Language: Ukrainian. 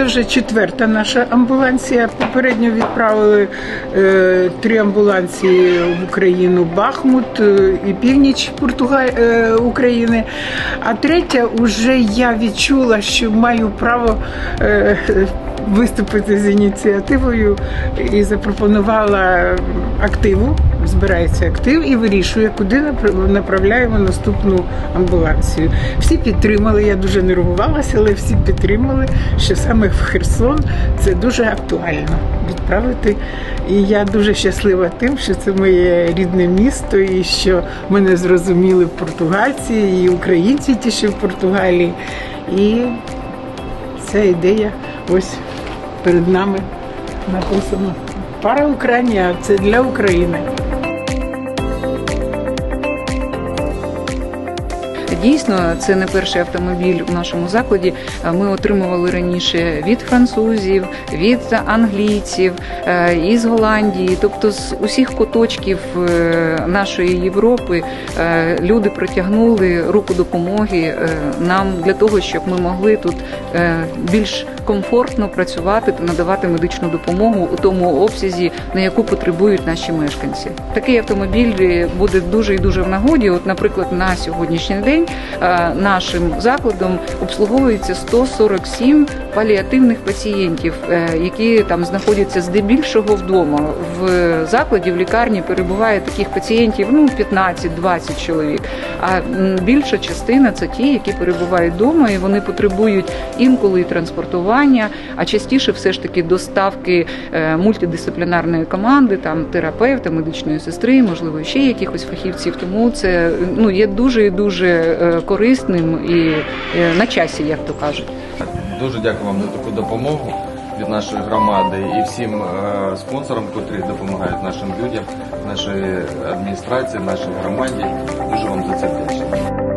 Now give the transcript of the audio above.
це вже четверта наша амбуланція. Попередньо відправили е, три амбуланції в Україну: Бахмут е, і північ Португа... е, України. А третя вже я відчула, що маю право. Е, Виступити з ініціативою і запропонувала активу, збирається актив і вирішує, куди напр- направляємо наступну амбуланцію. Всі підтримали, я дуже нервувалася, але всі підтримали, що саме в Херсон це дуже актуально відправити. І я дуже щаслива тим, що це моє рідне місто, і що мене зрозуміли португальці, і українці ті, що в Португалії. І ця ідея ось перед нами написано. Пара Україна, це для України. Дійсно, це не перший автомобіль у нашому закладі. Ми отримували раніше від французів, від англійців, е, із Голландії, тобто з усіх куточків е, нашої Європи е, люди протягнули руку допомоги нам для того, щоб ми могли тут більш комфортно працювати та надавати медичну допомогу у тому обсязі, на яку потребують наші мешканці. Такий автомобіль буде дуже і дуже в нагоді. От, наприклад, на сьогоднішній день е, нашим закладом обслуговується 147 паліативних пацієнтів, е, які там знаходяться здебільшого вдома. В закладі в лікарні перебуває таких пацієнтів ну 15-20 чоловік. А більша частина це ті, які перебувають вдома, і вони потребують інколи і транспортування, а частіше все ж таки доставки е, мультидисциплінарної команди, там терапевта, медичної сестри, можливо, ще якихось фахівців. Тому це ну є дуже і дуже е, корисним і е, на часі, як то кажуть. Дуже дякую вам за таку допомогу від нашої громади і всім е, спонсорам, котрі допомагають нашим людям, нашій адміністрації, нашій громаді. Дуже вам за це вдячний.